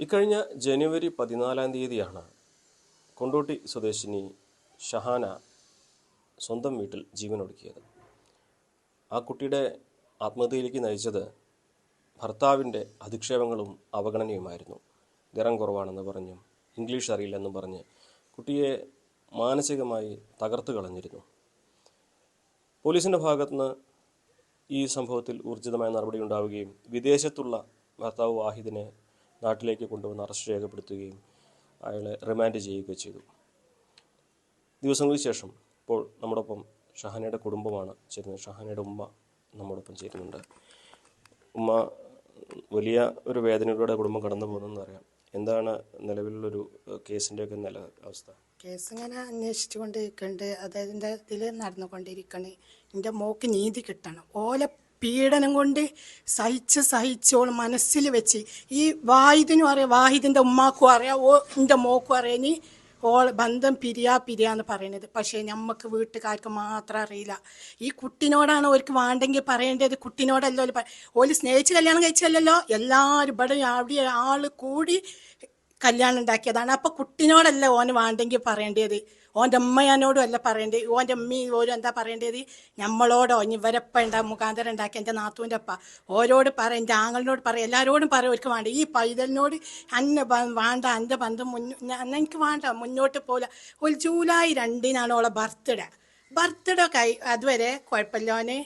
ഇക്കഴിഞ്ഞ ജനുവരി പതിനാലാം തീയതിയാണ് കൊണ്ടോട്ടി സ്വദേശിനി ഷഹാന സ്വന്തം വീട്ടിൽ ജീവനൊടുക്കിയത്. ആ കുട്ടിയുടെ ആത്മഹത്യയിലേക്ക് നയിച്ചത് ഭർത്താവിന്റെ അധിക്ഷേപങ്ങളും അവഗണനയുമായിരുന്നു. നിറം കുറവാണെന്ന് പറഞ്ഞും ഇംഗ്ലീഷ് അറിയില്ലെന്നും പറഞ്ഞ് കുട്ടിയെ മാനസികമായി തകർത്ത് കളഞ്ഞിരുന്നു. പോലീസിന്റെ ഭാഗത്തുനിന്ന് ഈ സംഭവത്തിൽ ഊർജിതമായ നടപടി ഉണ്ടാവുകയും വിദേശത്തുള്ള ഭർത്താവ് വാഹിദിനെ നാട്ടിലേക്ക് കൊണ്ടുവന്ന് അറസ്റ്റ് രേഖപ്പെടുത്തുകയും അയാളെ റിമാൻഡ് ചെയ്യുകയും ചെയ്തു. ദിവസങ്ങൾക്ക് ശേഷം ഇപ്പോൾ നമ്മോടൊപ്പം ഷഹാനയുടെ കുടുംബമാണ് ചേരുന്നത്. ഷഹാനയുടെ ഉമ്മ നമ്മോടൊപ്പം ചേരുന്നുണ്ട്. ഉമ്മ വലിയ ഒരു വേദനയിലൂടെ കുടുംബം കടന്നു പോകുന്നതെന്ന് അറിയാം എന്താണ് നിലവിലുള്ളൊരു കേസിന്റെയൊക്കെ നില അവസ്ഥ? കേസ് ഇങ്ങനെ അന്വേഷിച്ചുകൊണ്ടിരിക്കുന്നുണ്ട് അതായത് ഇതിൽ നടന്നുകൊണ്ടിരിക്കണേ. എന്റെ മോക്ക് നീതി കിട്ടണം. ഓലെ പീഡനം കൊണ്ട് സഹിച്ച് സഹിച്ചോൾ മനസ്സിൽ വെച്ച്. ഈ വാഹിദിനും അറിയാം വാഹിദിന്റെ ഉമ്മാക്കും അറിയാം ഓ എന്റെ മോക്കും അറിയാം. ഓൾ ബന്ധം പിരിയാ പിരിയാന്ന് പറയുന്നത് പക്ഷേ നമുക്ക് വീട്ടുകാർക്ക് മാത്രം അറിയില്ല. ഈ കുട്ടിനോടാണ് ഓർക്ക് വേണ്ടെങ്കിൽ പറയേണ്ടത്. കുട്ടിനോടല്ലോ ഓൽ സ്നേഹിച്ച് കല്യാണം കഴിച്ചല്ലോ എല്ലാവരും ഇവിടെ അവിടെ ആൾ കൂടി കല്യാണം ഉണ്ടാക്കിയതാണ്. അപ്പം കുട്ടിനോടല്ല ഓന് വേണ്ടെങ്കിൽ പറയേണ്ടത്. ഓന്റെ അമ്മയാനോടും അല്ല പറയേണ്ടത് ഓന്റെ അമ്മ ഓരോ എന്താ പറയേണ്ടത് നമ്മളോടോ ഇവരപ്പ ഉണ്ടാ മുഖാന്തരം ഉണ്ടാക്കി എന്റെ നാത്തൂന്റെ അപ്പ ഓരോട് പറ എന്റെ ആങ്ങളിനോട് പറയും എല്ലാവരോടും പറയും അവർക്ക് വേണ്ട. ഈ പൈതലിനോട് അന്നെ വേണ്ട എന്റെ ബന്ധം മുന്നോ എനിക്ക് വേണ്ട മുന്നോട്ട് പോകില്ല ഒരു ജൂലൈ രണ്ടിനാണ് ഓളെ ബർത്ത്ഡേ. ബർത്ത്ഡേ കൈ അതുവരെ കുഴപ്പമില്ലോനെ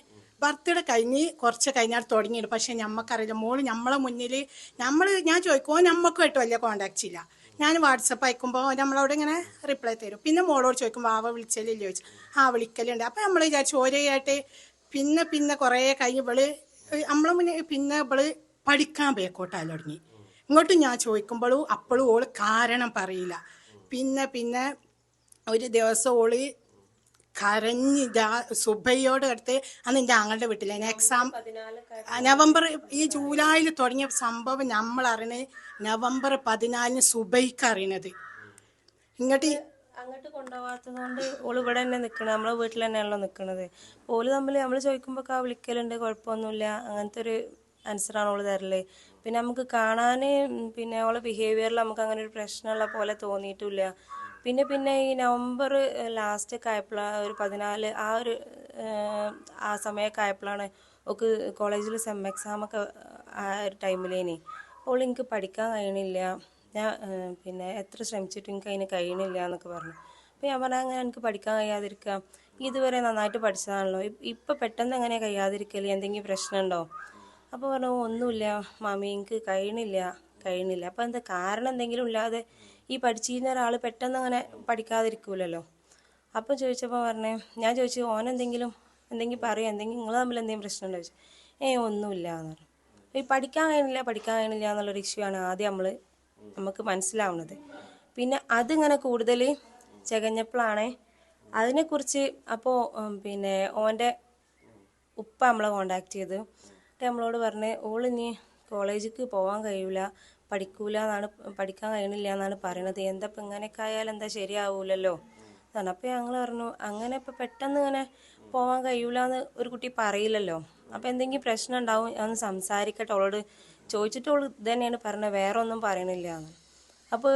ബർത്ത്ഡേ കഴിഞ്ഞ് കുറച്ച് കഴിഞ്ഞാൽ തുടങ്ങിയിട്ട് പക്ഷേ ഞമ്മക്കറിയില്ല മോൾ നമ്മളെ മുന്നിൽ നമ്മൾ ഞാൻ ചോദിക്കുമോ ഞമ്മക്കുമായിട്ട് വലിയ കോണ്ടാക്ട് ഇല്ല. ഞാൻ വാട്സപ്പ് അയക്കുമ്പോൾ നമ്മളോട് ഇങ്ങനെ റിപ്ലൈ തരും. പിന്നെ മോളോട് ചോദിക്കും വാവ വിളിച്ചല്ലേ ചോദിച്ചു ആ വിളിക്കലുണ്ട്. അപ്പം നമ്മൾ വിചാരിച്ചു ഓരോയായിട്ട് പിന്നെ പിന്നെ കുറേ കൈ ഇവൾ നമ്മളെ മുന്നേ പിന്നെ ഇവൾ പഠിക്കാൻ ബേക്കോട്ടായി തുടങ്ങി. ഇങ്ങോട്ട് ഞാൻ ചോദിക്കുമ്പോഴും അപ്പോഴും ഓൾ കാരണം പറയില്ല. പിന്നെ പിന്നെ ഒരു ദിവസം ഓൾ കരഞ്ഞ് സുബയോട് സുബൈയോട് അടുത്ത് അന്ന് എന്റെ ആങ്ങളുടെ വീട്ടിലെ എക്സാം നവംബർ ഈ ജൂലൈയിൽ തുടങ്ങിയ സംഭവം നമ്മൾ അറിയണത് നവംബർ പതിനാലിന് സുബൈക്ക് അറിയണത്. ഇങ്ങോട്ട് അങ്ങോട്ട് കൊണ്ടുപോകാത്തത് കൊണ്ട് ഓൾ ഇവിടെ തന്നെ നിൽക്കണത് നമ്മളെ വീട്ടിൽ തന്നെയാണല്ലോ നിൽക്കണത് ഓൾ തമ്മിൽ നമ്മൾ ചോദിക്കുമ്പോൾ ആ വിളിക്കലുണ്ട് കുഴപ്പമൊന്നുമില്ല. അങ്ങനത്തെ ഒരു ആൻസറാണ് ഓൾ തരൽ. പിന്നെ നമുക്ക് കാണാൻ പിന്നെ ഓളെ ബിഹേവിയറിൽ നമുക്ക് അങ്ങനെ ഒരു പ്രശ്നമുള്ള പോലെ തോന്നിയിട്ടില്ല. പിന്നെ പിന്നെ ഈ നവംബർ ലാസ്റ്റ് ആയപ്പോഴാണ് ഒരു പതിനാല് ആ ഒരു ആ സമയമൊക്കെ ആയപ്പോഴാണ് ഒക്കെ കോളേജിൽ സെം എക്സാം ഒക്കെ ആ ഒരു ടൈമിലേനി. അപ്പോൾ എനിക്ക് പഠിക്കാൻ കഴിയണില്ല. ഞാൻ പിന്നെ എത്ര ശ്രമിച്ചിട്ടും എനിക്ക് അതിന് കഴിയണില്ല എന്നൊക്കെ പറഞ്ഞു. അപ്പോൾ ഞാൻ പറഞ്ഞാൽ അങ്ങനെ എനിക്ക് പഠിക്കാൻ കഴിയാതിരിക്കുക ഇതുവരെ നന്നായിട്ട് പഠിച്ചതാണല്ലോ. ഇപ്- ഇപ്പം പെട്ടെന്ന് അങ്ങനെ കഴിയാതിരിക്കൽ? എന്തെങ്കിലും പ്രശ്നമുണ്ടോ അപ്പോൾ പറഞ്ഞു ഒന്നുമില്ല മാമി എനിക്ക് കഴിയണില്ല. കഴിയണില്ല അപ്പം എന്താ കാരണം എന്തെങ്കിലും ഇല്ലാതെ ഈ പഠിച്ചിരുന്ന ഒരാൾ പെട്ടെന്ന് അങ്ങനെ പഠിക്കാതിരിക്കൂലല്ലോ. അപ്പം ചോദിച്ചപ്പോൾ പറഞ്ഞേ ഞാൻ ചോദിച്ചു ഓൻ എന്തെങ്കിലും എന്തെങ്കിലും പറയും? എന്തെങ്കിലും നിങ്ങൾ തമ്മിൽ എന്തെങ്കിലും പ്രശ്നമുണ്ടോ ചോദിച്ചു. ഏ ഒന്നുമില്ല എന്ന് പറഞ്ഞു ഈ പഠിക്കാൻ കഴിയുന്നില്ല പഠിക്കാൻ കഴിയുന്നില്ല എന്നുള്ളൊരു ഇഷ്യൂ ആണ് ആദ്യം നമ്മൾ നമുക്ക് മനസ്സിലാവുന്നത്. പിന്നെ അതിങ്ങനെ കൂടുതൽ ചകഞ്ഞപ്പോഴാണേ അതിനെക്കുറിച്ച് അപ്പോൾ പിന്നെ ഓന്റെ ഉപ്പ നമ്മളെ കോണ്ടാക്ട് ചെയ്ത് നമ്മളോട് പറഞ്ഞ് ഓൾ ഇനി കോളേജിലേക്ക് പോകാൻ കഴിയൂല പഠിക്കൂല എന്നാണ് പഠിക്കാൻ കഴിയണില്ല എന്നാണ് പറയണത്. എന്താ ഇപ്പം ഇങ്ങനെയൊക്കെ ആയാൽ എന്താ ശരിയാവൂലല്ലോ? എന്നാണ് അപ്പം ഞങ്ങൾ പറഞ്ഞു അങ്ങനെ ഇപ്പം പെട്ടെന്ന് ഇങ്ങനെ പോകാൻ കഴിയൂല എന്ന് ഒരു കുട്ടി പറയില്ലല്ലോ. അപ്പം എന്തെങ്കിലും പ്രശ്നം ഉണ്ടാവും ഒന്ന് സംസാരിക്കട്ടെ. അവളോട് ചോദിച്ചിട്ട് അവൾ ഇത് തന്നെയാണ് പറഞ്ഞത് വേറെ ഒന്നും പറയണില്ല എന്ന് അപ്പോൾ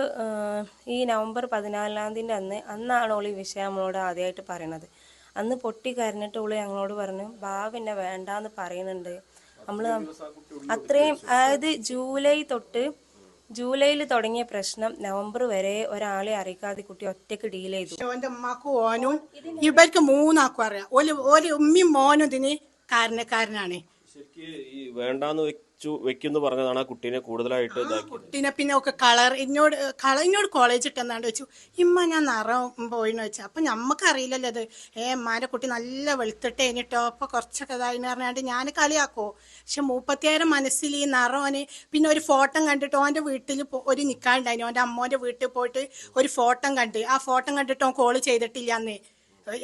ഈ നവംബർ പതിനാലാം തീയതി അന്ന് അന്നാണ് ഓൾ ഈ വിഷയം നമ്മളോട് ആദ്യമായിട്ട് പറയണത്. അന്ന് പൊട്ടി കരഞ്ഞിട്ട് ഓൾ ഞങ്ങളോട് പറഞ്ഞു ബാബിന്നെ വേണ്ടാന്ന് പറയുന്നുണ്ട്. നമ്മൾ അത്രയും അതായത് ജൂലൈ തൊട്ട് ജൂലൈയിൽ തുടങ്ങിയ പ്രശ്നം നവംബർ വരെ ഒരാളെ അറിയിക്കാതെ കുട്ടി ഒറ്റയ്ക്ക് ഡീൽ ചെയ്തു. ഓന്റെ ഉമ്മാക്കും ഓനും ഇവർക്ക് മൂന്നാക്കും അറിയാം. ഒരു ഉമ്മയും മോനും ഇതിന് കാരണക്കാരനാണ്. ശരിക്ക് ഈ വേണ്ടാന്ന് വെച്ചു വെക്കുന്നു പറഞ്ഞതാണ് ആ കുട്ടീനെ കൂടുതലായിട്ട് ഇതാക്കി കുട്ടീനെ പിന്നെ ഒക്കെ കളർ ഇന്നോട് കളർ എന്നോട് കോളേജ് ഇട്ടെന്നാണ്ട് വെച്ചു. ഇമ്മ ഞാൻ നിറം പോയിന്ന് വെച്ചു. അപ്പൊ ഞമ്മക്കറിയില്ലല്ലോ അത് ഏ അമ്മാന്റെ കുട്ടി നല്ല വെളുത്തിട്ട് കഴിഞ്ഞിട്ടോ അപ്പൊ കുറച്ചൊക്കെ ഇതായിന്ന് പറഞ്ഞാണ്ട് ഞാൻ കളിയാക്കോ. പക്ഷെ മൂപ്പത്തിയായിരം മനസ്സിൽ ഈ നിറവന് പിന്നെ ഒരു ഫോട്ടോ കണ്ടിട്ട് ഓന്റെ വീട്ടിൽ ഒരു നിക്കാണ്ടായിരുന്നു ഓന്റെ അമ്മോന്റെ വീട്ടിൽ പോയിട്ട് ഒരു ഫോട്ടോ കണ്ട്. ആ ഫോട്ടോ കണ്ടിട്ട് ഓൻ കോൾ ചെയ്തിട്ടില്ല അന്ന്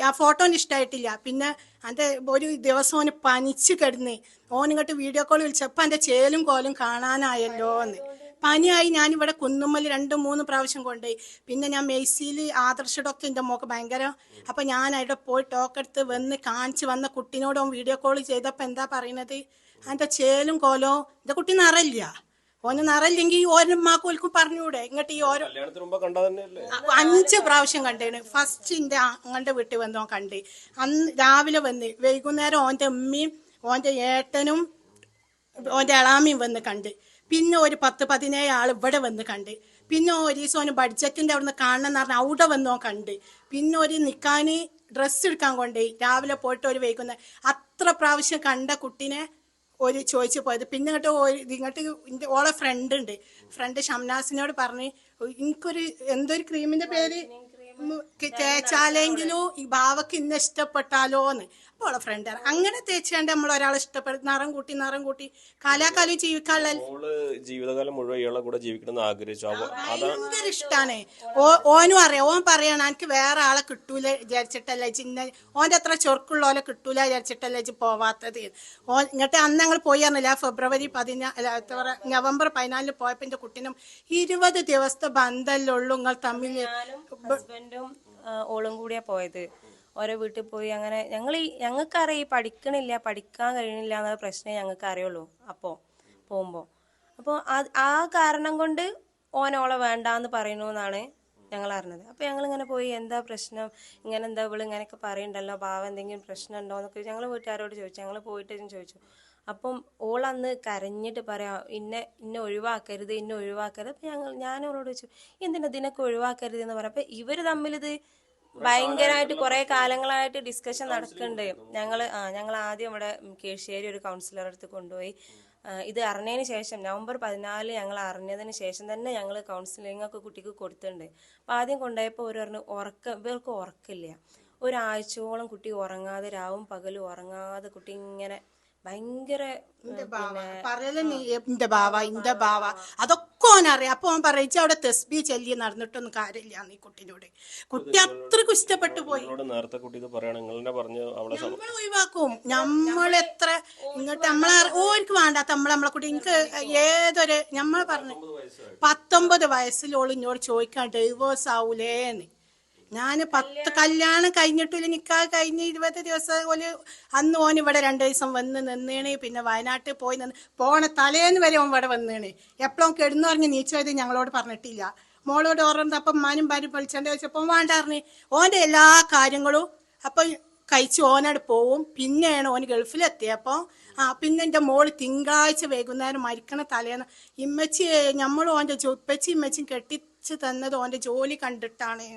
ആ ഫോട്ടോന് ഇഷ്ടമായിട്ടില്ല പിന്നെ എന്റെ ഒരു ദിവസം ഓന് പനിച്ച് കിടന്ന്. ഓനിങ്ങോട്ട് വീഡിയോ കോൾ വിളിച്ചപ്പോൾ എന്റെ ചേലും കോലും കാണാനായല്ലോ എന്ന്. പനിയായി ഞാനിവിടെ കുന്നുമ്മൽ രണ്ട് മൂന്ന് പ്രാവശ്യം കൊണ്ടുപോയി. പിന്നെ ഞാൻ മെയ്സിയിൽ ആദർശ ഡോക്ടർ എന്റെ മോക്ക് ഭയങ്കര അപ്പം ഞാൻ അവിടെ പോയി ടോക്കെടുത്ത് വന്ന് കാണിച്ച് വന്ന കുട്ടീനോടും വീഡിയോ കോൾ ചെയ്തപ്പോൾ എന്താ പറയണത്? എന്റെ ചേലും കോലോ എന്റെ കുട്ടി നിറയില്ല ഓന് നിറയില്ലെങ്കിൽ ഓരോ മാക്കോൽക്കും പറഞ്ഞൂടെ ഇങ്ങോട്ട് ഈ ഓരോ അഞ്ച് പ്രാവശ്യം കണ്ടേന് ഫസ്റ്റ് എന്റെ അങ്ങന്റെ വീട്ടിൽ വന്ന് ഓൻ കണ്ട്. അന്ന് രാവിലെ വന്ന് വൈകുന്നേരം ഓന്റെ ഉമ്മയും ഓന്റെ ഏട്ടനും ഓന്റെ എളാമയും വന്ന് കണ്ട്. പിന്നെ ഒരു പത്ത് പതിനേഴ് ആൾ ഇവിടെ വന്ന് കണ്ട്. പിന്നെ ഒരു ദിവസം ഓന് ബഡ്ജറ്റിന്റെ അവിടുന്ന് കാണണം എന്ന് പറഞ്ഞാൽ അവിടെ വന്ന് ഓൻ കണ്ട്. പിന്നെ ഒരു നിൽക്കാൻ ഡ്രസ്സ് എടുക്കാൻ കൊണ്ടുപോയി രാവിലെ പോയിട്ട് ഒരു വൈകുന്നേരം അത്ര പ്രാവശ്യം കണ്ട കുട്ടീനെ ഒരു ചോദിച്ചു പോയത്. പിന്നെ ഇങ്ങോട്ട് ഒരു ഇങ്ങോട്ട് ഓളെ ഫ്രണ്ട് ഉണ്ട് ഫ്രണ്ട് ഷംനാസിനോട് പറഞ്ഞ് എനിക്കൊരു എന്തൊരു ക്രീമിന്റെ പേര് തേച്ചാലെങ്കിലും ഈ ബാവക്ക് ഇന്ന് ഇഷ്ടപ്പെട്ടാലോന്ന്. അപ്പോൾ അവളെ ഫ്രണ്ട് അങ്ങനെ തേച്ചാണ്ട് നമ്മൾ ഒരാളെ ഇഷ്ടപ്പെടും നിറം കൂട്ടി നിറം കൂട്ടി. കാലാകാലം ജീവിക്കാനുള്ള ജീവിതകാലം മുഴുവൻ ഇയാളെ കൂടെ ജീവിക്കണം എന്ന് ആഗ്രഹിച്ചു ഭയങ്കര ഇഷ്ടാണ്. ഓ ഓനും അറിയാം. ഓൻ പറയണം എനിക്ക് വേറെ ആളെ കിട്ടൂല വിചാരിച്ചിട്ടല്ല ചിന്ന ഓന്റെ അത്ര ഓലെ കിട്ടൂല വിചാരിച്ചിട്ടല്ല ഇജ്ജ് പോവാത്തത്? ഓ ഇങ്ങോട്ട് അന്ന് ഞങ്ങൾ പോയി അറിഞ്ഞില്ല ഫെബ്രുവരി പതിനാ അല്ല, എന്താ പറയാ, നവംബർ പതിനാലിന് പോയപ്പോ എന്റെ കുട്ടീനും ഇരുപത് ദിവസത്തെ ബന്ധമല്ലേ ഉള്ളൂ നിങ്ങൾ തമ്മിൽ ഹസ്ബൻഡും ഓളും കൂടിയാ പോയത്. ഓരോ വീട്ടിൽ പോയി അങ്ങനെ ഞങ്ങൾ ഈ ഞങ്ങൾക്കറിയാം ഈ പഠിക്കണില്ല പഠിക്കാൻ കഴിയണില്ല എന്ന പ്രശ്നമേ ഞങ്ങൾക്ക് അറിയുള്ളൂ അപ്പോൾ പോകുമ്പോൾ അപ്പോൾ ആ കാരണം കൊണ്ട് ഓനോളെ വേണ്ടാന്ന് പറയുന്നു എന്നാണ് ഞങ്ങൾ അറിഞ്ഞത് അപ്പോൾ ഞങ്ങൾ ഇങ്ങനെ പോയി എന്താ പ്രശ്നം? ഇങ്ങനെ എന്താ ഇവൾ ഇങ്ങനെയൊക്കെ പറയണ്ടല്ലോ? ഭാവം എന്തെങ്കിലും പ്രശ്നം ഉണ്ടോ എന്നൊക്കെ ഞങ്ങൾ വീട്ടുകാരോട് ചോദിച്ചു. ഞങ്ങൾ പോയിട്ട് ചോദിച്ചു. അപ്പം ഓൾ അന്ന് കരഞ്ഞിട്ട് പറയാം ഇന്നെ ഇന്നെ ഒഴിവാക്കരുത് ഇന്നെ ഒഴിവാക്കരുത്. അപ്പം ഞങ്ങൾ ഞാൻ അവളോട് ചോദിച്ചു എന്തിനാ ഇതിനൊക്കെ ഒഴിവാക്കരുത്? എന്ന് പറയാം. അപ്പം ഇവർ തമ്മിലിത് ഭയങ്കരമായിട്ട് കുറെ കാലങ്ങളായിട്ട് ഡിസ്കഷൻ നടക്കുന്നുണ്ട് ഞങ്ങൾ ആ ഞങ്ങൾ ആദ്യം ഇവിടെ കേശ്ശേരി ഒരു കൗൺസിലർ അടുത്ത് കൊണ്ടുപോയി. ഇത് അറിഞ്ഞതിന് ശേഷം നവംബർ പതിനാല് ഞങ്ങൾ അറിഞ്ഞതിന് ശേഷം തന്നെ ഞങ്ങൾ കൗൺസിലിംഗ് ഒക്കെ കുട്ടിക്ക് കൊടുത്തിട്ടുണ്ട് അപ്പം ആദ്യം കൊണ്ടുപോയപ്പോൾ ഒരു പറഞ്ഞു ഉറക്കം ഇവർക്ക് ഉറക്കില്ല. ഒരാഴ്ചയോളം കുട്ടി ഉറങ്ങാതെ രാവും പകലും ഉറങ്ങാതെ കുട്ടി ഇങ്ങനെ ഭയങ്കര പറയല നീ എന്റെ ബാവ ഇന്റെ ബാവ. അതൊക്കെ ഓനറിയാം അപ്പൊ ഓൻ പറയിച്ച അവിടെ തെസ്ബി ചെല്ലി നടന്നിട്ടൊന്നും കാര്യമില്ല നീ കുട്ടിനോട്. കുട്ടി അത്രയ്ക്ക് ഇഷ്ടപ്പെട്ടു പോയി. നേരത്തെ കുട്ടി അവളെ നമ്മൾ ഒഴിവാക്കും. നമ്മൾ എത്ര ഇങ്ങോട്ട് നമ്മളെ ഓർക്ക് വേണ്ടാത്ത നമ്മളെ നമ്മളെ കുട്ടി എനിക്ക് ഏതൊരു നമ്മൾ പറഞ്ഞു പത്തൊമ്പത് വയസ്സിലോൾ ഇന്നോട് ചോദിക്കാൻ ഡൈവേഴ്സ് ആവൂലേന്ന്? ഞാൻ പത്ത് കല്യാണം കഴിഞ്ഞിട്ടില്ല. നിക്കാ കഴിഞ്ഞ് ഇരുപത് ദിവസം പോലെ അന്ന് ഓൻ ഇവിടെ രണ്ട് ദിവസം വന്ന് നിന്നേണ്. പിന്നെ വയനാട്ടിൽ പോയി നിന്ന് പോണ തലേന്ന് വരെ ഓൻ ഇവിടെ വന്നേണ്. എപ്പോഴും കെടുന്നു പറഞ്ഞ് നീച്ചത് ഞങ്ങളോട് പറഞ്ഞിട്ടില്ല. മോളോട് ഓർമ്മ അപ്പം മാനും ഭാര്യ വിളിച്ചോണ്ട് ചോദിച്ചപ്പോൾ വേണ്ടാറിഞ്ഞ് ഓന്റെ എല്ലാ കാര്യങ്ങളും അപ്പം കഴിച്ച് ഓനോട് പോവും. പിന്നെയാണ് ഓന് ഗൾഫിലെത്തിയപ്പോൾ ആ പിന്നെ എന്റെ മോൾ തിങ്കളാഴ്ച വൈകുന്നേരം മരിക്കണ തലേന്ന് ഇമ്മച്ചി നമ്മൾ ഓന്റെ ഉപ്പച്ചി ഇമ്മച്ചും കെട്ടിച്ച് തന്നത് ഓന്റെ ജോലി കണ്ടിട്ടാണ്.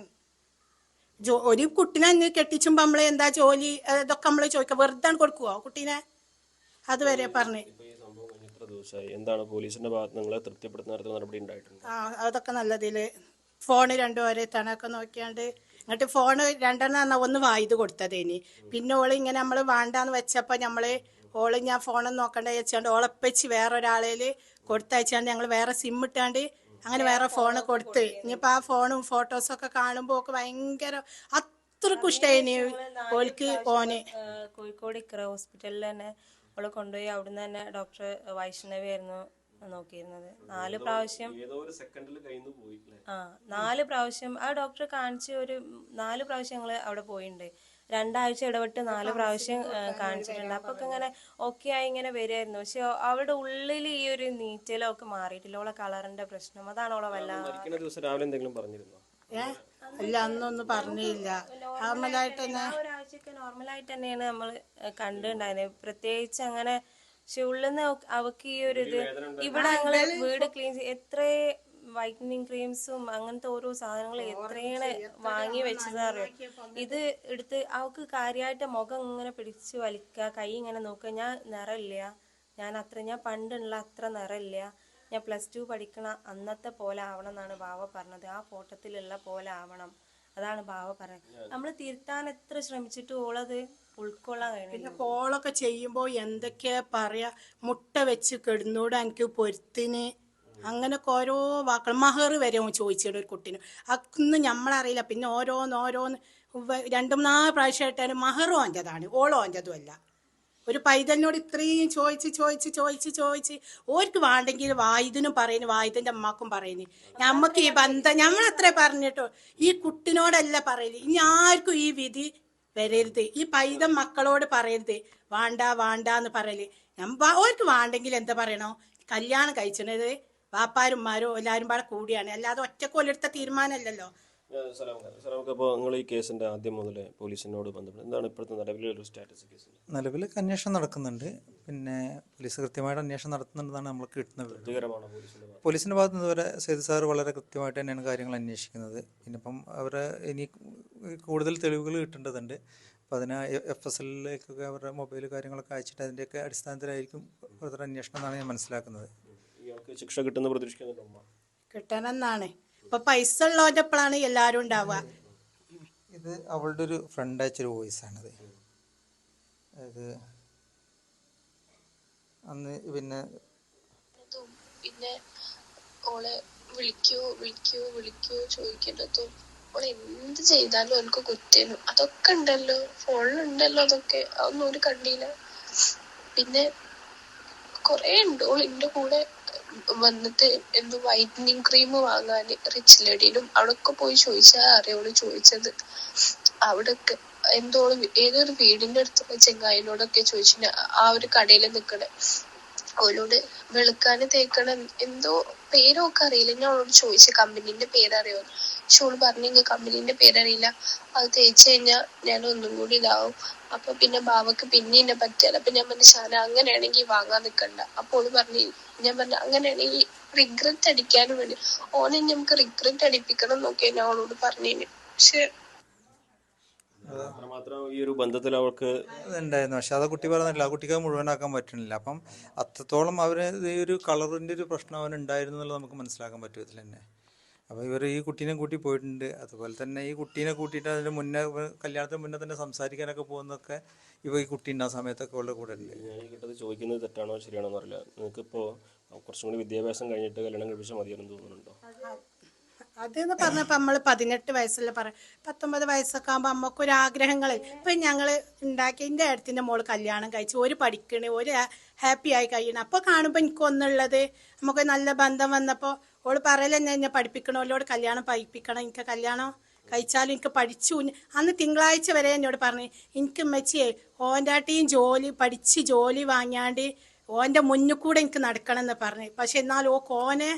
ഒരു കുട്ടീനെ അന്ന് കെട്ടിച്ചുമ്പോ നമ്മളെ എന്താ ജോലി ഇതൊക്കെ നമ്മൾ ചോദിക്കുക വെറുതെ കൊടുക്കുവോ കുട്ടീനെ? അതുവരെ പറഞ്ഞേ. എന്താണ് പോലീസിന്റെ ഭാഗത്ത് നിങ്ങളെ തൃപ്തിപ്പെടുത്തുന്ന നടപടി ഉണ്ടായിട്ടുണ്ട്? ആ അതൊക്കെ നല്ലതിൽ. ഫോണ് രണ്ടുപേരെ തണൊക്കെ നോക്കിയാണ്ട് എന്നിട്ട് ഫോണ് രണ്ടെണ്ണം ഒന്ന് വായത് കൊടുത്തതേനി. പിന്നെ ഓൾ ഇങ്ങനെ നമ്മൾ വേണ്ടാന്ന് വെച്ചപ്പോൾ നമ്മൾ ഓൾ ഞാൻ ഫോണൊന്നും നോക്കണ്ട വെച്ചാണ്ട് ഓളപ്പച്ച് വേറെ ഒരാളേൽ കൊടുത്തയച്ചാണ്ട് ഞങ്ങൾ വേറെ സിം ഇട്ടാണ്ട് അങ്ങനെ വേറെ ഫോൺ കൊടുത്ത്. ഇനിയിപ്പോൾ ആ ഫോണും ഫോട്ടോസും ഒക്കെ കാണുമ്പോൾ ഒക്കെ ഭയങ്കര അത്രക്കും ഇഷ്ടമായി ഓൾക്ക് ഓന്. കോഴിക്കോട് ഇക്ര ഹോസ്പിറ്റലിൽ തന്നെ അവളെ കൊണ്ടുപോയി. അവിടുന്ന് തന്നെ ഡോക്ടർ വൈഷ്ണവി ആയിരുന്നു നോക്കിയിരുന്നത്. നാല് പ്രാവശ്യം ആ നാല് പ്രാവശ്യം ആ ഡോക്ടറെ കാണിച്ച് ഒരു നാല് പ്രാവശ്യം ഞങ്ങൾ അവിടെ പോയിട്ടുണ്ട് രണ്ടാഴ്ച ഇടവിട്ട് നാല് പ്രാവശ്യം കാണിച്ചിട്ടുണ്ട്. അപ്പൊ ഇങ്ങനെ ഓക്കെ ആയി ഇങ്ങനെ വരുമായിരുന്നു പക്ഷെ അവളുടെ ഉള്ളിൽ ഈ ഒരു നീറ്റലൊക്കെ മാറിയിട്ടില്ല. ഓളെ കളറിന്റെ പ്രശ്നം. അതാണ് ഓളെ വല്ലാതെ മരിക്കുന്ന ദിവസം രാവിലെ എന്തെങ്കിലും പറഞ്ഞിരുന്നോ? അല്ല അന്നൊന്നും പറഞ്ഞില്ല. നോർമലായിട്ട് തന്നെ ഒരാഴ്ചയൊക്കെ നോർമലായിട്ട് തന്നെയാണ് നമ്മൾ കണ്ടിട്ടുണ്ടായിരുന്നത്. പ്രത്യേകിച്ച് അങ്ങനെ പക്ഷെ ഉള്ളിന്ന് അവക്ക് ഈ ഒരു ഇത് ഇവിടെ ഞങ്ങൾ വീട് ക്ലീൻ എത്ര വൈറ്റനിങ് ക്രീംസും അങ്ങനത്തെ ഓരോ സാധനങ്ങൾ എത്രയാണ് വാങ്ങി വെച്ചത് അറിയാം? ഇത് എടുത്ത് അവക്ക് കാര്യമായിട്ട് മുഖം ഇങ്ങനെ പിടിച്ച് വലിക്കുക കൈ ഇങ്ങനെ നോക്കുക ഞാൻ നിറമില്ല ഞാൻ അത്ര ഞാൻ പണ്ടുള്ള അത്ര നിറമില്ല ഞാൻ പ്ലസ് ടു പഠിക്കണ അന്നത്തെ പോലെ ആവണം എന്നാണ് ബാവ പറഞ്ഞത്. ആ ഫോട്ടത്തിലുള്ള പോലെ ആവണം. അതാണ് ബാവ പറഞ്ഞത്. നമ്മൾ തിരുത്താൻ എത്ര ശ്രമിച്ചിട്ടും ഓളത് ഉൾക്കൊള്ളാൻ കഴിയും പിന്നെ കോളൊക്കെ ചെയ്യുമ്പോൾ എന്തൊക്കെയാ പറയാ? മുട്ട വെച്ച് കിടന്നൂടെ എനിക്ക് പൊരുത്തിന് അങ്ങനൊക്കെ ഓരോ വാക്കുകൾ മഹർ വരെ ചോദിച്ചിട്ട് ഒരു കുട്ടീന്. അതൊന്നും നമ്മളറിയില്ല പിന്നെ ഓരോന്ന് ഓരോന്ന് രണ്ടും നാല് പ്രാവശ്യമായിട്ടാണ് മഹറും ഓന്റെതാണ്. ഓളോ ഓന്റെതും അല്ല. ഒരു പൈതലിനോട് ഇത്രയും ചോദിച്ച് ചോദിച്ച് ചോദിച്ച് ചോദിച്ച് ഓർക്ക് വേണ്ടെങ്കിൽ വായുദിനും പറയുന്നു വായുദിന്റെ അമ്മക്കും പറയുന്നു. നമുക്ക് ഈ ബന്ധം നമ്മൾ അത്ര പറഞ്ഞിട്ടോ. ഈ കുട്ടിനോടല്ല പറയൽ. ഇനി ആർക്കും ഈ വിധി വരരുത്. ഈ പൈതം മക്കളോട് പറയരുത്. വാണ്ട വേണ്ട എന്ന് പറയൽ. ഞമ്മ ഓർക്ക് വേണ്ടെങ്കിൽ എന്താ പറയണോ? കല്യാണം കഴിച്ചത് വാപ്പാരുമാരോ എല്ലാവരും പാടെ കൂടിയാണ്. അല്ലാതെ ഒറ്റക്കൊല്ലെടുത്ത തീരുമാനമല്ലല്ലോ സലാമക്ക് അപ്പോൾ നിങ്ങൾ ഈ കേസിന്റെ ആദ്യം മുതൽ പോലീസിനോട് ബന്ധപ്പെട്ട് എന്താണ് ഇപ്പോഴത്തെ സ്റ്റാറ്റസ് കേസ്? നിലവിൽ അന്വേഷണം നടക്കുന്നുണ്ട്. പിന്നെ പോലീസ് കൃത്യമായിട്ട് അന്വേഷണം നടത്തുന്നുണ്ടെന്നാണ് നമ്മൾ കിട്ടുന്നത് പോലീസിന്റെ ഭാഗത്ത്? നിന്ന് ഇതുവരെ സേതു സാർ വളരെ കൃത്യമായിട്ട് തന്നെയാണ് കാര്യങ്ങൾ അന്വേഷിക്കുന്നത്. പിന്നെ ഇപ്പം അവരെ ഇനി കൂടുതൽ തെളിവുകൾ കിട്ടേണ്ടതുണ്ട്. അപ്പോൾ അതിന് എഫ് എസ് എല്ലിലേക്കൊക്കെ അവരുടെ മൊബൈൽ കാര്യങ്ങളൊക്കെ അയച്ചിട്ട് അതിന്റെയൊക്കെ അടിസ്ഥാനത്തിലായിരിക്കും ഫർദർ അന്വേഷണം എന്നാണ് ഞാൻ മനസ്സിലാക്കുന്നത്. ശിക്ഷ കിട്ടുന്ന പ്രതീക്ഷിക്കുന്നുണ്ടോ കിട്ടണമെന്നാണ്. ഇപ്പൊ പൈസ ഉള്ളവന്റെ എപ്പോഴാണ് എല്ലാവരും ഉണ്ടാവുക. ഇത് അവളുടെ ഒരു ഫ്രണ്ട് അയച്ചൊരു വോയിസ് ആണത്. അത് അന്ന് പിന്നെ പിന്നെ ഓളെ വിളിക്കൂ വിളിക്കൂ വിളിക്കൂ ചോദിക്കേണ്ടതും ഓളെ എന്ത് ചെയ്താലും എനിക്ക് കുറ്റേനും അതൊക്കെ ഉണ്ടല്ലോ. ഫോണിലുണ്ടല്ലോ അതൊക്കെ. അതൊന്നും ഒരു കണ്ടില്ല. പിന്നെ കൊറേ ഉണ്ട്. ഓൾ എന്റെ കൂടെ വന്നിട്ട് എന്ത് വൈറ്റനിങ് ക്രീം വാങ്ങാൻ റിച്ച് ലേഡിയിലും അവിടൊക്കെ പോയി ചോദിച്ചാൽ അറിയോൾ ചോദിച്ചത്. അവിടൊക്കെ എന്തോ ഏതൊരു വീടിന്റെ അടുത്തുള്ള ചെങ്ങായിനോടൊക്കെ ചോദിച്ചു ആ ഒരു കടയിൽ നിക്കണേ. ഓലോട് വെളുക്കാന് തേക്കണ എന്തോ പേരൊക്കെ അറിയില്ല. ഞാൻ അവളോട് ചോദിച്ചു കമ്പനീന്റെ പേരറിയോ? പക്ഷെ ഓൾ പറഞ്ഞു "ഇങ്ങ കമ്പനീന്റെ പേരറിയില്ല. അത് തേച്ച് കഴിഞ്ഞാൽ ഞാൻ ഒന്നും കൂടി ഇതാവും. അപ്പൊ പിന്നെ ബാവക്ക് പിന്നെ എന്നെ പറ്റില്ല അപ്പൊ ഞാൻ പറഞ്ഞു ഷാന അങ്ങനെയാണെങ്കിൽ വാങ്ങാൻ നിൽക്കണ്ട അപ്പോൾ ഓൾ പറഞ്ഞു ഞാൻ പറഞ്ഞു അങ്ങനെയാണെങ്കിൽ റിഗ്രറ്റ് അടിക്കാനും വേണ്ടി. ഓനെ നമുക്ക് റിഗ്രറ്റ് അടിപ്പിക്കണം എന്നൊക്കെ ഞാൻ അവളോട് പറഞ്ഞേന്. പക്ഷെ അത്രമാത്രം ഈ ഒരു ബന്ധത്തിൽ അവൾക്ക് ഉണ്ടായിരുന്നു പക്ഷെ അത് കുട്ടി പറഞ്ഞില്ല. ആ കുട്ടിക്ക് മുഴുവനാക്കാൻ പറ്റുന്നില്ല. അപ്പം അത്രത്തോളം അവർ ഈ ഒരു കളറിന്റെ ഒരു പ്രശ്നം അവനുണ്ടായിരുന്നു എന്നുള്ളത് നമുക്ക് മനസ്സിലാക്കാൻ പറ്റും ഇതിൽ തന്നെ. അപ്പോൾ ഇവർ ഈ കുട്ടീനെ കൂട്ടി പോയിട്ടുണ്ട്. അതുപോലെ തന്നെ ഈ കുട്ടീനെ കൂട്ടിയിട്ട് അതിന് മുന്നേ കല്യാണത്തിന് മുന്നേ തന്നെ സംസാരിക്കാനൊക്കെ പോകുന്നതൊക്കെ ഇവ ഈ കുട്ടി ഉണ്ടാ സമയത്തൊക്കെ ഉള്ള കൂടെ ഉണ്ട്. കിട്ടത് ചോദിക്കുന്നത് തെറ്റാണോ ശരിയാണോ എന്നറിയില്ല നിങ്ങൾക്കിപ്പോൾ കുറച്ചും കൂടി വിദ്യാഭ്യാസം കഴിഞ്ഞിട്ട് കല്യാണം കഴിപ്പിച്ചാൽ മതിയെന്ന് തോന്നുന്നുണ്ടോ? അതെന്ന് പറഞ്ഞപ്പോ നമ്മൾ പതിനെട്ട് വയസ്സല്ല പറ പത്തൊമ്പത് വയസ്സൊക്കെ ആകുമ്പോ അമ്മയ്ക്ക് ഒരു ആഗ്രഹങ്ങൾ ഇപ്പൊ ഞങ്ങൾ ഉണ്ടാക്കി എന്റെ അടുത്തിന്റെ മോൾ കല്യാണം കഴിച്ച് ഒരു പഠിക്കണേ ഒരു ഹാപ്പി ആയി കഴിയണം. അപ്പോൾ കാണുമ്പോൾ എനിക്കൊന്നുള്ളത് നമുക്ക് നല്ല ബന്ധം വന്നപ്പോ ഓൾ പറയലെന്നെ എന്നെ പഠിപ്പിക്കണം ഓളോട് കല്യാണം പഠിപ്പിക്കണം എനിക്ക് കല്യാണം കഴിച്ചാലും എനിക്ക് പഠിച്ചു അന്ന് തിങ്കളാഴ്ച വരെ എന്നോട് പറഞ്ഞു എനിക്ക് മെച്ചിയെ ഓന്റെ ആട്ടിയും ജോലി പഠിച്ച് ജോലി വാങ്ങിയാണ്ട് ഓന്റെ മുന്നിൽ കൂടെ എനിക്ക് നടക്കണം എന്ന് പറഞ്ഞു. പക്ഷെ എന്നാൽ ഓ കോനെ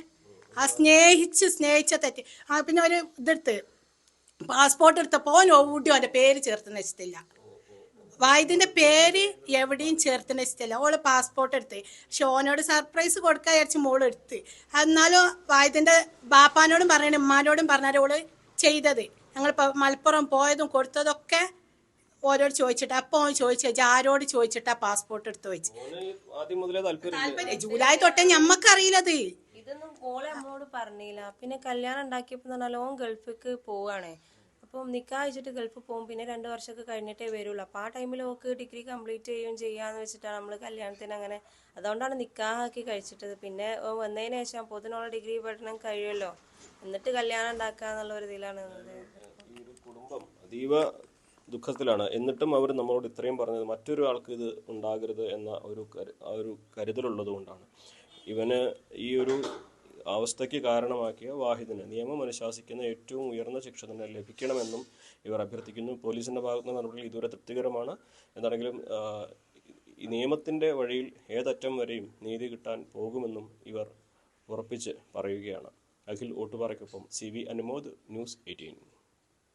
ആ സ്നേഹിച്ച് സ്നേഹിച്ച തെറ്റ്. ആ പിന്നെ ഒരു ഇതെടുത്ത്. പാസ്പോർട്ട് എടുത്തപ്പോൾ അവൻ ഓടി അവന്റെ പേര് ചേർത്ത് വെച്ചിട്ടില്ല. വായുദിന്റെ പേര് എവിടെയും ചേർത്ത് വെച്ചിട്ടില്ല. ഓൾ പാസ്പോർട്ട് എടുത്ത്. പക്ഷെ ഓനോട് സർപ്രൈസ് കൊടുക്കാൻ വിചാരിച്ച് മോൾ എടുത്ത്. എന്നാലും വായുദിന്റെ ബാപ്പാനോടും പറഞ്ഞ ഉമ്മാനോടും പറഞ്ഞാൽ ഓൾ ചെയ്തത്. ഞങ്ങൾ മലപ്പുറം പോയതും കൊടുത്തതൊക്കെ ഓരോട് ചോദിച്ചിട്ട് അപ്പൊ ചോദിച്ചു ആരോട് ചോദിച്ചിട്ടാ പാസ്പോർട്ട് എടുത്ത് വെച്ച്. ജൂലൈ തൊട്ടേ ഞമ്മക്കറിയില്ലത്. ഇതൊന്നും ഓളെ നമ്മളോട് പറഞ്ഞില്ല. പിന്നെ കല്യാണം ഉണ്ടാക്കിയപ്പോൾ പറഞ്ഞാൽ ഓൻ ഗൾഫിക്ക് പോവാണേ. അപ്പം നിക്കാ വെച്ചിട്ട് ഗൾഫ് പോകും. പിന്നെ രണ്ട് വർഷമൊക്കെ കഴിഞ്ഞിട്ടേ വരുള്ളൂ. അപ്പോൾ ആ ടൈമിൽ ഓക്ക് ഡിഗ്രി കംപ്ലീറ്റ് ചെയ്യും ചെയ്യാന്ന് വെച്ചിട്ടാണ് നമ്മൾ കല്യാണത്തിന് അങ്ങനെ അതുകൊണ്ടാണ് നിക്കാഹാക്കി കഴിച്ചിട്ടത്. പിന്നെ വന്നതിന് ശേഷം പൊതുനുള്ള ഡിഗ്രി പഠനം കഴിയുമല്ലോ. എന്നിട്ട് കല്യാണം ഉണ്ടാക്കുക എന്നുള്ള ഒരു ഇതിലാണ് കുടുംബം അതീവ ദുഃഖത്തിലാണ്. എന്നിട്ടും അവർ നമ്മളോട് ഇത്രയും പറഞ്ഞത് മറ്റൊരാൾക്ക് ഇത് ഉണ്ടാകരുത് എന്ന ഒരു ഒരു കരുതലുള്ളത് കൊണ്ടാണ്. ഇവന് ഈ ഒരു അവസ്ഥയ്ക്ക് കാരണമാക്കിയ വാഹിദിന് നിയമം അനുശാസിക്കുന്ന ഏറ്റവും ഉയർന്ന ശിക്ഷ തന്നെ ലഭിക്കണമെന്നും ഇവർ അഭ്യർത്ഥിക്കുന്നു. പോലീസിന്റെ ഭാഗത്തുനിന്ന് നടപടികൾ ഇതുവരെ തൃപ്തികരമാണ്. എന്താണെങ്കിലും ഈ നിയമത്തിന്റെ വഴിയിൽ ഏതറ്റം വരെയും നീതി കിട്ടാൻ പോകുമെന്നും ഇവർ ഉറപ്പിച്ച് പറയുകയാണ്. Akhil ഓട്ടുപാറയ്ക്കൊപ്പം C V Anumod news eighteen.